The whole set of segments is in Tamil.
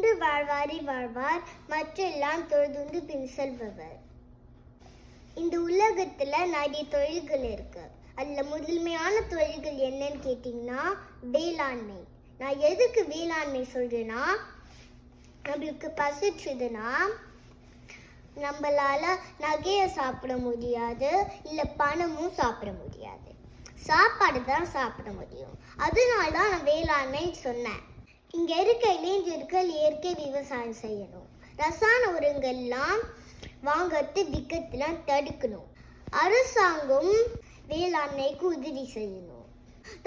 வாழ்வாரி வாழ்வார் மற்றெல்லாம் தொழுதுண்டு பின் செல்பவர். இந்த உலகத்துல நிறைய தொழில்கள் இருக்கு. அதுல முதன்மையான தொழில்கள் என்னன்னு கேட்டிங்கன்னா வேளாண்மை. நான் எதுக்கு வேளாண்மை சொல்றேன்னா நம்மளுக்கு பசிச்சுதுன்னா நம்மளால நகையை சாப்பிட முடியாது இல்லை பணமும் சாப்பிட முடியாது. சாப்பாடு தான் சாப்பிட முடியும். அதனால தான் நான் வேளாண்மைன்னு சொன்னேன். இங்கே இருக்க இளைஞர்கள் இயற்கை விவசாயம் செய்யணும். ரசாயன உரங்கள்லாம் வாங்கிறது விற்கத்தெல்லாம் தடுக்கணும். அரசாங்கம் வேளாண்மைக்கு உதவி செய்யணும்.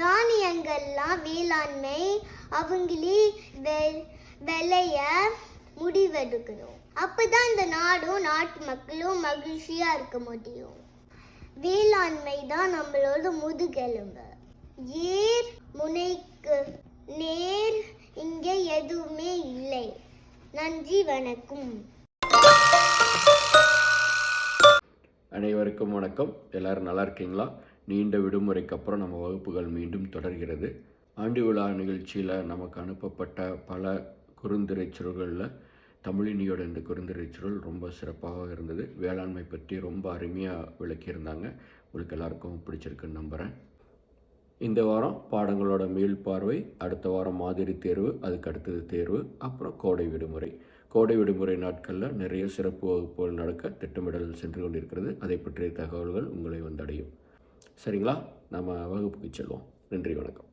தானியங்கள்லாம் வேளாண்மை அவங்களே வெ விளைய முடிவெடுக்கணும். அப்போதான் இந்த நாடும் நாட்டு மக்களும் மகிழ்ச்சியாக இருக்க முடியும். வேளாண்மை தான் நம்மளோட முதுகெலும்பு. ஏர் எதுவுமே இல்லை. நன்றி வணக்கம். அனைவருக்கும் வணக்கம். எல்லாரும் நல்லா இருக்கீங்களா? நீண்ட விடுமுறைக்கு அப்புறம் நம்ம வகுப்புகள் மீண்டும் தொடர்கிறது. ஆண்டு விழா நிகழ்ச்சியில் நமக்கு அனுப்பப்பட்ட பல குறுந்திரைச்சுருள்களில் தமிழினியோட இந்த குறுந்திரைச்சுருள் ரொம்ப சிறப்பாக இருந்தது. வேளாண்மை பற்றி ரொம்ப அருமையாக விளக்கியிருந்தாங்க. உங்களுக்கு எல்லாருக்கும் பிடிச்சிருக்குன்னு நம்புகிறேன் இந்த வாரம் பாடங்களோட மேல் பார்வை அடுத்த வாரம் மாதிரி தேர்வு அதுக்கு அடுத்தது தேர்வு அப்புறம் கோடை விடுமுறை. கோடை விடுமுறை நாட்களில் நிறைய சிறப்பு வகுப்புகள் நடக்க திட்டமிடல் சென்று கொண்டிருக்கிறது. அதை பற்றிய தகவல்கள் உங்களை வந்தடையும். சரிங்களா? நம்ம வகுப்புக்கு செல்வோம். நன்றி வணக்கம்.